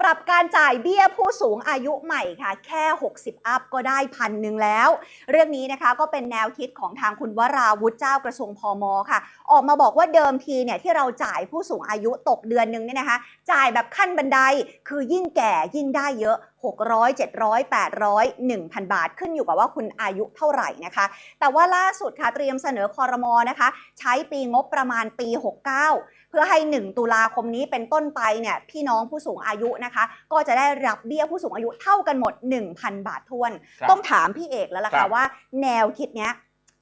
ปรับการจ่ายเบี้ยผู้สูงอายุใหม่ค่ะ แค่ 60 อัพก็ได้พันหนึ่งแล้ว เรื่องนี้นะคะก็เป็นแนวคิดของทางคุณวราวุฒิเจ้ากระทรวงพอมค่ะ ออกมาบอกว่าเดิมทีเนี่ยที่เราจ่ายผู้สูงอายุตกเดือนหนึงเนี่ยนะคะ จ่ายแบบขั้นบันไดคือยิ่งแก่ยิ่งได้เยอะ600 700 800 1,000 บาท ขึ้นอยู่กับว่าคุณอายุเท่าไหร่นะคะ แต่ว่าล่าสุดค่ะเตรียมเสนอคอรมอนะคะ ใช้ปีงบประมาณปี 69 เพื่อให้ 1 ตุลาคมนี้เป็นต้นไปเนี่ยพี่น้องผู้สูงอายุนะคะ ก็จะได้รับเบี้ยผู้สูงอายุเท่ากันหมด 1,000 บาททวนครับต้องถามพี่เอกแล้วล่ะครัค่ะบว่าแนวคิดเนี้ย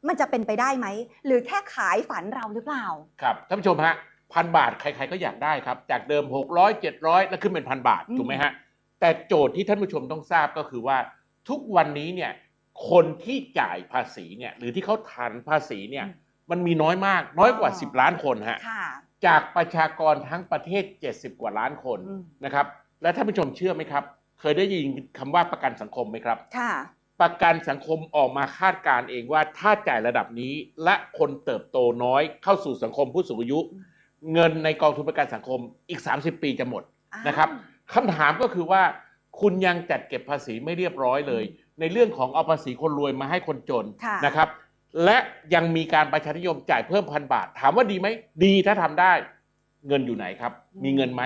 มันจะเป็นไปได้ไหม หรือแค่ขายฝันเราหรือเปล่า ครับท่านผู้ชมฮะพันบาทใครๆก็อยากได้ครับ จากเดิม 600 700 แล้วขึ้นเป็นพันบาทอืมถูกไหมฮะ แต่โจทย์ที่ท่านผู้ชมต้องทราบก็คือว่าทุกวันนี้เนี่ยคนที่จ่ายภาษีเนี่ยหรือที่เขาฐานภาษีเนี่ยมันมีน้อยมาก น้อยกว่า 10 ล้านคนฮะค่ะจากประชากรทั้งประเทศ 70 กว่าล้านคนอืมนะครับ และท่านผู้ชมเชื่อไหมครับ เคยได้ยินคำว่าประกันสังคมไหมครับค่ะประกันสังคมออกมาคาดการณ์เองว่าถ้าจ่ายระดับนี้และคนเติบโตน้อยเข้าสู่สังคมผู้สูงอายุอืมเงินในกองทุนประกันสังคมอีก 30 ปีจะหมดนะครับ คำถามก็คือว่า คุณยังจัดเก็บภาษีไม่เรียบร้อยเลย ในเรื่องของเอาภาษีคนรวยมาให้คนจนค่ะนะครับ และยังมีการประชานิยมจ่ายเพิ่มพันบาท ถามว่าดีไหมดีถ้าทำได้ เงินอยู่ไหนครับมีเงินไหม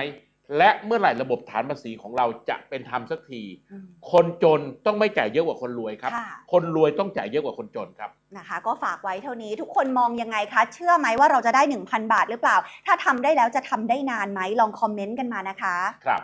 และเมื่อไหร่ระบบฐานภาษีของเราจะเป็นธรรมสักที อืมคนจนต้องไม่จ่ายเยอะกว่าคนรวยครับ ค่ะ คนรวยต้องจ่ายเยอะกว่าคนจนครับ นะคะก็ฝากไว้เท่านี้ทุกคนมองยังไงคะ เชื่อไหมว่าเราจะได้ 1,000 บาทหรือเปล่า ถ้าทำได้แล้วจะทำได้นานไหมลองคอมเมนต์กันมานะคะ ครับ